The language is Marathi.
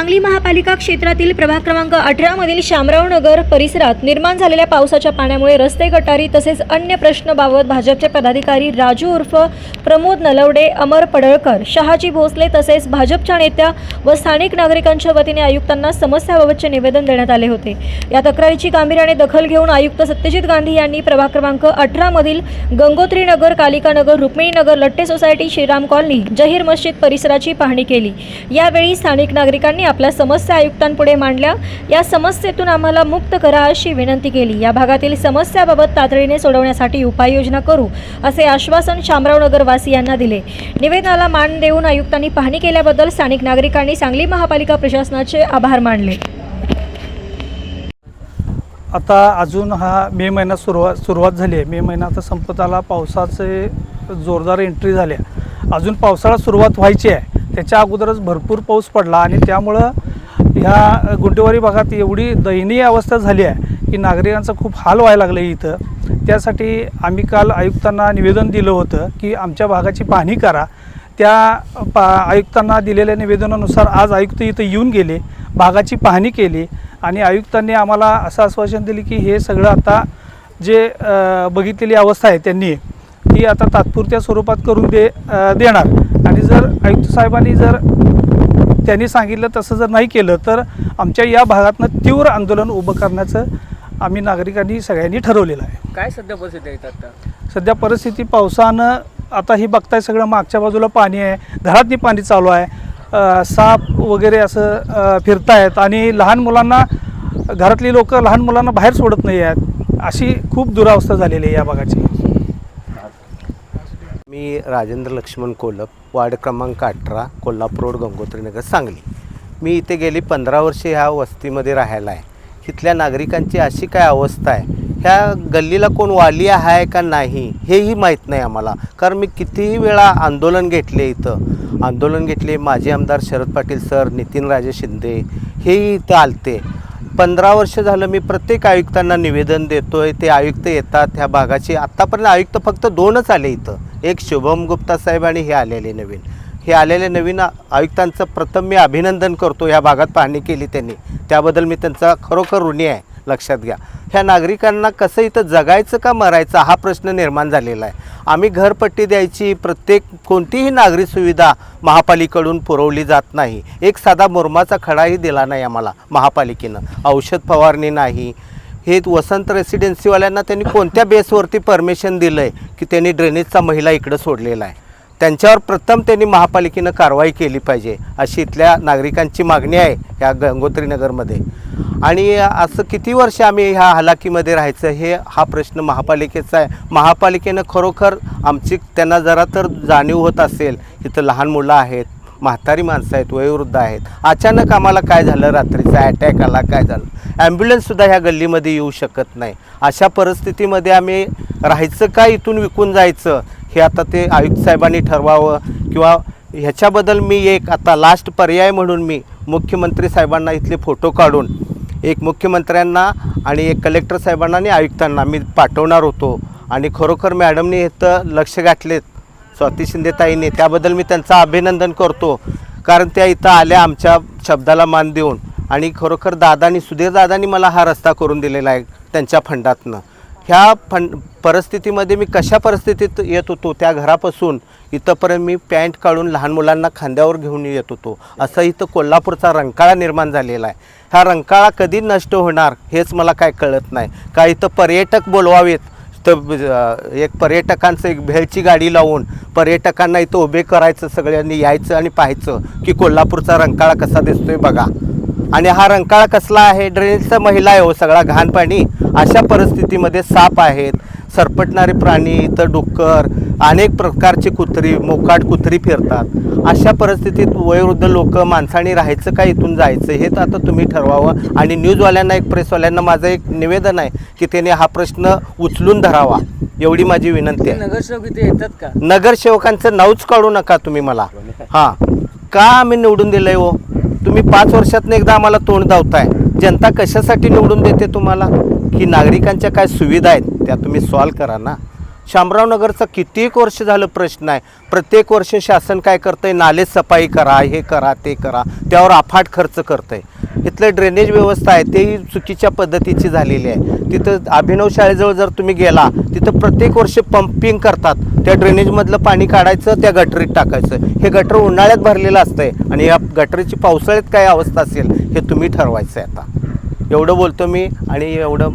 सांगली महापालिका क्षेत्रातील प्रभाग क्रमांक अठरा मधील शामराव नगर परिसरात निर्माण झालेल्या पावसाच्या पाण्यामुळे रस्ते गटारी तसेच अन्य प्रश्नबाबत भाजपचे पदाधिकारी राजू उर्फ प्रमोद नलवडे अमर पडळकर शहाजी भोसले तसेच भाजपच्या नेत्या व स्थानिक नागरिकांच्या वतीने आयुक्तांना समस्याबाबतचे निवेदन देण्यात आले होते. या तक्रारीची गांभीर्याने दखल घेऊन आयुक्त सत्यजित गांधी यांनी प्रभाग क्रमांक अठरा मधील गंगोत्री नगर कालिका नगर रुक्मिणी नगर लट्टे सोसायटी श्रीराम कॉलनी जहीर मस्जिद परिसराची पाहणी केली. यावेळी स्थानिक नागरिकांनी आपल्या समस्या आयुक्तांपुढे मांडल्या. या समस्येतून आम्हाला मुक्त करा अशी विनंती केली. या भागातील समस्याबाबत तातडीने सोडवण्यासाठी उपाययोजना करू असे आश्वासन शामराव नगरवासियांना दिले. निवेदनाला मान देऊन आयुक्तांनी पाहणी केल्याबद्दल स्थानिक नागरिकांनी सांगली महापालिका प्रशासनाचे आभार मानले. आता अजून हा मे महिना सुरुवात सुरुवात झाली आहे. मे महिना आता संपत आला पावसाचे जोरदार एंट्री झाल्या अजून पावसाळा सुरुवात व्हायची आहे. त्याच्या अगोदरच भरपूर पाऊस पडला आणि त्यामुळं ह्या गुंटेवारी भागात एवढी दयनीय अवस्था झाली आहे की नागरिकांचा खूप हाल व्हायला लागलं इथं. त्यासाठी आम्ही काल आयुक्तांना निवेदन दिलं होतं की आमच्या भागाची पाहणी करा. त्या पा आयुक्तांना दिलेल्या निवेदनानुसार आज आयुक्त इथं येऊन गेले भागाची पाहणी केली आणि आयुक्तांनी आम्हाला असं आश्वासन दिले की हे सगळं आता जे बघितलेली अवस्था आहे त्यांनी ती आता तात्पुरत्या स्वरूपात करून दे देणार. जर आयुक्त साहेबांनी जर त्यांनी सांगितलं तसं जर नाही केलं तर आमच्या या भागातनं तीव्र आंदोलन उभं करण्याचं आम्ही नागरिकांनी सगळ्यांनी ठरवलेलं आहे. काय सध्या परिस्थिती आता? सध्या परिस्थिती पावसानं आता ही बघताय सगळं मागच्या बाजूला पाणी आहे घरातनी पाणी चालू आहे. साप वगैरे असं फिरतायत आणि लहान मुलांना घरातली लोक लहान मुलांना बाहेर सोडत नाही आहेत. अशी खूप दुरावस्था झालेली आहे या भागाची. मी राजेंद्र लक्ष्मण कोलप वार्ड क्रमांक अठरा कोल्हापूर रोड गंगोत्री नगर सांगली. मी इथे गेली पंधरा वर्षे ह्या वस्तीमध्ये राहायला आहे. इथल्या नागरिकांची अशी काय अवस्था आहे? ह्या गल्लीला कोण वाली आहे का नाही हेही माहीत नाही आम्हाला. कारण मी कितीही वेळा आंदोलन घेतले इथं. आंदोलन घेतले माजी आमदार शरद पाटील सर नितीन राजे शिंदे हेही इथं आलते. पंधरा वर्ष झालं मी प्रत्येक आयुक्तांना निवेदन देतोय ते आयुक्त येतात ह्या भागाचे आत्तापर्यंत आयुक्त फक्त दोनच आले इथं. एक शुभम गुप्ता साहेब आणि हे आलेले नवीन. हे आलेले नवीन आयुक्तांचं प्रथम मी अभिनंदन करतो ह्या भागात पाहणी केली त्यांनी. त्याबद्दल मी त्यांचा खरोखर ऋणी आहे. लक्षात घ्या. ह्या नागरिकांना कसं इथं जगायचं का मरायचं हा प्रश्न निर्माण झालेला आहे. आम्ही घरपट्टी द्यायची प्रत्येक कोणतीही नागरी सुविधा महापालिकडून पुरवली जात नाही. एक साधा मुरमाचा खडाही दिला नाही आम्हाला महापालिकेनं. औषध फवारणी नाही. हे वसंत रेसिडेन्सीवाल्यांना त्यांनी कोणत्या बेसवरती परमिशन दिलं आहे की त्यांनी ड्रेनेजचा महिला इकडं सोडलेला आहे? त्यांच्यावर प्रथम त्यांनी महापालिकेनं कारवाई केली पाहिजे अशी इथल्या नागरिकांची मागणी आहे ह्या गंगोत्रीनगरमध्ये. आणि असं किती वर्ष आम्ही ह्या हलाखीमध्ये राहायचं हे हा प्रश्न महापालिकेचा आहे. महापालिकेनं खरोखर आमची त्यांना जरा तर जाणीव होत असेल इथं लहान मुलं आहेत म्हातारी माणसं आहेत वयोवृद्ध आहेत. अचानक आम्हाला काय झालं? रात्रीचा अटॅक आला काय झालं? ॲम्ब्युलन्ससुद्धा ह्या गल्लीमध्ये येऊ शकत नाही. अशा परिस्थितीमध्ये आम्ही राहायचं का इथून विकून जायचं हे आता ते आयुक्त साहेबांनी ठरवावं किंवा ह्याच्याबद्दल मी एक आता लास्ट पर्याय म्हणून मी मुख्यमंत्री साहेबांना इथले फोटो काढून एक मुख्यमंत्र्यांना आणि एक कलेक्टर साहेबांना आणि आयुक्तांना मी पाठवणार होतो. आणि खरोखर मॅडमने इथं लक्ष गाठलेत स्वाती शिंदेताईंनी त्याबद्दल मी त्यांचं अभिनंदन करतो. कारण त्या इथं आल्या आमच्या शब्दाला मान देऊन. आणि खरोखर दादानी सुधीर दादानी मला हा रस्ता करून दिलेला आहे त्यांच्या फंडातनं. ह्या फंड परिस्थितीमध्ये मी कशा परिस्थितीत येत होतो त्या घरापासून इथंपर्यंत मी पॅन्ट काढून लहान मुलांना खांद्यावर घेऊन येत होतो. असं इथं कोल्हापूरचा रंकाळा निर्माण झालेला आहे. हा रंकाळा कधी नष्ट होणार हेच मला काय कळत नाही. का इथं पर्यटक बोलवावेत? तर एक पर्यटकांचं एक भेळची गाडी लावून पर्यटकांना इथं उभे करायचं सगळ्यांनी यायचं आणि पाहायचं की कोल्हापूरचा रंकाळा कसा दिसतोय बघा. आणि हा रंकाळा कसला आहे? ड्रेनेजचा महिला आहे हो सगळा घाण पाणी अशा परिस्थितीमध्ये साप आहेत. सरपटणारे प्राणी इथं डुक्कर अनेक प्रकारची कुत्री मोकाट कुत्री फिरतात. अशा परिस्थितीत वयोवृद्ध लोक माणसाने राहायचं का इथून जायचं? हे तर आता तुम्ही ठरवावं. आणि न्यूजवाल्यांना एक प्रेसवाल्यांना माझं एक निवेदन आहे की त्याने हा प्रश्न उचलून धरावा. एवढी माझी विनंती आहे. नगरसेवक इथे येतात का? नगरसेवकांचं नावच काढू नका तुम्ही मला. हां. का आम्ही निवडून दिलंय हो? तुम्ही पाच वर्षातनं एकदा आम्हाला तोंड दावताय जनता कशासाठी निवडून देते तुम्हाला? की नागरिकांच्या काय सुविधा आहेत त्या तुम्ही सॉल्व करा ना. शामरावनगरचा कित्येक वर्ष झालं प्रश्न आहे. प्रत्येक वर्ष शासन काय करतंय? नाले सफाई करा हे करा ते करा. त्यावर अफाट खर्च करतंय. इथलं ड्रेनेज व्यवस्था आहे तेही चुकीच्या पद्धतीची झालेली आहे. तिथं अभिनव शाळेजवळ जर तुम्ही गेला तिथं प्रत्येक वर्ष पंपिंग करतात. त्या ड्रेनेजमधलं पाणी काढायचं त्या गटरीत टाकायचं. हे गटर उन्हाळ्यात भरलेलं असतंय आणि या गटरीची पावसाळ्यात काय अवस्था असेल हे तुम्ही ठरवायचं आहे आता. एवढं बोलतो मी आणि एवढं